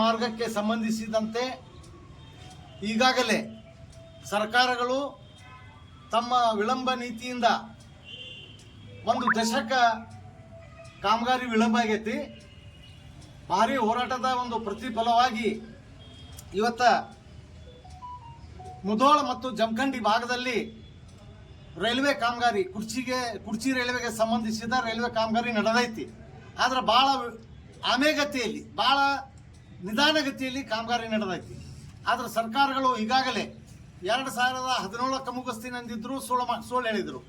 ಮಾರ್ಗಕ್ಕೆ ಸಂಬಂಧಿಸಿದಂತೆ ಈಗಾಗಲೇ ಸರ್ಕಾರಗಳು ತಮ್ಮ ವಿಳಂಬ ನೀತಿಯಿಂದ ಒಂದು ದಶಕ ಕಾಮಗಾರಿ ವಿಳಂಬ ಆಗೈತಿ. ಭಾರಿ ಹೋರಾಟದ ಒಂದು ಪ್ರತಿಫಲವಾಗಿ ಇವತ್ತ ಮುಧೋಳ ಮತ್ತು ಜಮಖಂಡಿ ಭಾಗದಲ್ಲಿ ರೈಲ್ವೆ ಕಾಮಗಾರಿ, ಕುರ್ಚಿಗೆ, ಕುರ್ಚಿ ರೈಲ್ವೆಗೆ ಸಂಬಂಧಿಸಿದ ರೈಲ್ವೆ ಕಾಮಗಾರಿ ನಡೆದೈತಿ. ಆದ್ರೆ ಭಾಳ ಆಮೆಗತಿಯಲ್ಲಿ ಭಾಳ ನಿಧಾನಗತಿಯಲ್ಲಿ ಕಾಮಗಾರಿ ನಡೆದೈತಿ. ಆದ್ರೆ ಸರ್ಕಾರಗಳು ಈಗಾಗಲೇ ಎರಡು ಸಾವಿರದ ಹದಿನೇಳಕ್ಕೆ ಮುಗಿಸ್ತೀನಿ ಅಂದಿದ್ರು ಸುಳ್ಳು ಮಾ ಸುಳ್ಳು ಹೇಳಿದರು.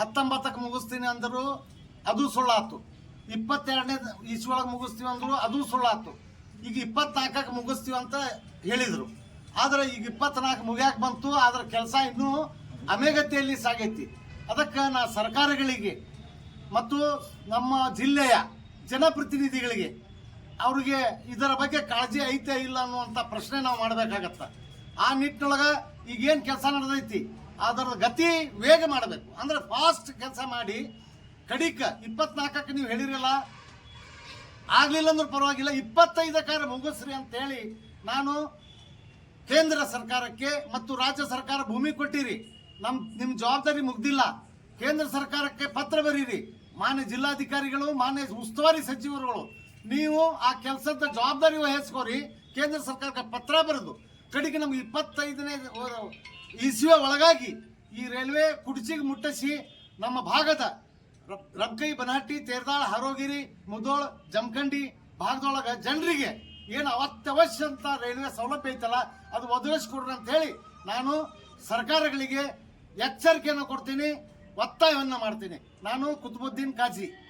ಹತ್ತೊಂಬತ್ತಕ್ಕೆ ಮುಗಿಸ್ತೀನಿ ಅಂದರು ಅದು ಸುಳ್ಳಾತು ಇಪ್ಪತ್ತೆರಡನೇ ಇಸ್ವೊಳಗೆ ಮುಗಿಸ್ತೀವಿ ಅಂದರು ಅದು ಸುಳ್ಳಾತು ಈಗ ಇಪ್ಪತ್ನಾಲ್ಕಕ್ಕೆ ಮುಗಿಸ್ತೀವಿ ಅಂತ ಹೇಳಿದರು. ಆದ್ರೆ ಈಗ ಇಪ್ಪತ್ನಾಲ್ಕು ಮುಗಿಯಕ್ಕೆ ಬಂತು, ಆದ್ರೆ ಕೆಲಸ ಇನ್ನೂ ಅಮೆಗತಿಯಲ್ಲಿ ಸಾಗೈತಿ. ಅದಕ್ಕೆ ನಾ ಸರ್ಕಾರಗಳಿಗೆ ಮತ್ತು ನಮ್ಮ ಜಿಲ್ಲೆಯ ಜನಪ್ರತಿನಿಧಿಗಳಿಗೆ ಅವ್ರಿಗೆ ಇದರ ಬಗ್ಗೆ ಕಾಳಜಿ ಐತೆ ಇಲ್ಲ ಅನ್ನುವಂಥ ಪ್ರಶ್ನೆ ನಾವು ಮಾಡಬೇಕಾಗತ್ತ. ಆ ನಿಟ್ಟಿನೊಳಗೆ ಈಗೇನು ಕೆಲಸ ನಡೆದೈತಿ, ಅದರ ಗತಿ ವೇಗ ಮಾಡಬೇಕು. ಅಂದ್ರೆ ಫಾಸ್ಟ್ ಕೆಲಸ ಮಾಡಿ, ಕಡಿಕ ಇಪ್ಪತ್ನಾಲ್ಕಕ್ಕೆ ನೀವು ಹೇಳಿರಲ್ಲ, ಆಗಲಿಲ್ಲ ಅಂದ್ರೆ ಪರವಾಗಿಲ್ಲ ಇಪ್ಪತ್ತೈದಕ್ಕಾರ ಮುಗಿಸ್ರಿ ಅಂತೇಳಿ ನಾನು ಕೇಂದ್ರ ಸರ್ಕಾರಕ್ಕೆ ಮತ್ತು ರಾಜ್ಯ ಸರ್ಕಾರ ಭೂಮಿ ಕೊಟ್ಟಿರಿ. ನಮ್ಮ ನಿಮ್ಮ ಜವಾಬ್ದಾರಿ ಮುಗ್ದಿಲ್ಲ. ಕೇಂದ್ರ ಸರ್ಕಾರಕ್ಕೆ ಪತ್ರ ಬರೀರಿ. ಮಾನ್ಯ ಜಿಲ್ಲಾಧಿಕಾರಿಗಳು, ಮಾನ್ಯ ಉಸ್ತುವಾರಿ ಸಚಿವರುಗಳು ನೀವು ಆ ಕೆಲಸದ ಜವಾಬ್ದಾರಿ ವಹಿಸ್ಕೋರಿ, ಕೇಂದ್ರ ಸರ್ಕಾರಕ್ಕೆ ಪತ್ರ ಬರೆದು. ಕಡೆಗೆ ನಮ್ಗೆ ಇಪ್ಪತ್ತೈದನೇ ಇಸ್ವಿಯ ಒಳಗಾಗಿ ಈ ರೈಲ್ವೆ ಕುಡಿಸಿಗೆ ಮುಟ್ಟಿಸಿ ನಮ್ಮ ಭಾಗದ ರಬ್- ರಬ್ಕೈ ಬನಾಟಿ, ತೇರ್ದಾಳ, ಹರೋಗಿರಿ, ಮುದೋಳ್, ಜಮಖಂಡಿ ಭಾಗದೊಳಗೆ ಜನರಿಗೆ ಏನು ಅವತ್ಯವಶ್ಯ ಅಂತ ರೈಲ್ವೆ ಸೌಲಭ್ಯ ಐತಲ್ಲ, ಅದು ಒದಗಿಸ್ಕೊಡ್ರಿ ಅಂತ ಹೇಳಿ ನಾನು ಸರ್ಕಾರಗಳಿಗೆ ಎಚ್ಚರಿಕೆಯನ್ನು ಕೊಡ್ತೀನಿ, ಒತ್ತಾಯವನ್ನು ಮಾಡ್ತೀನಿ. ನಾನು ಕುತುಬುದ್ದೀನ್ ಕಾಜಿ.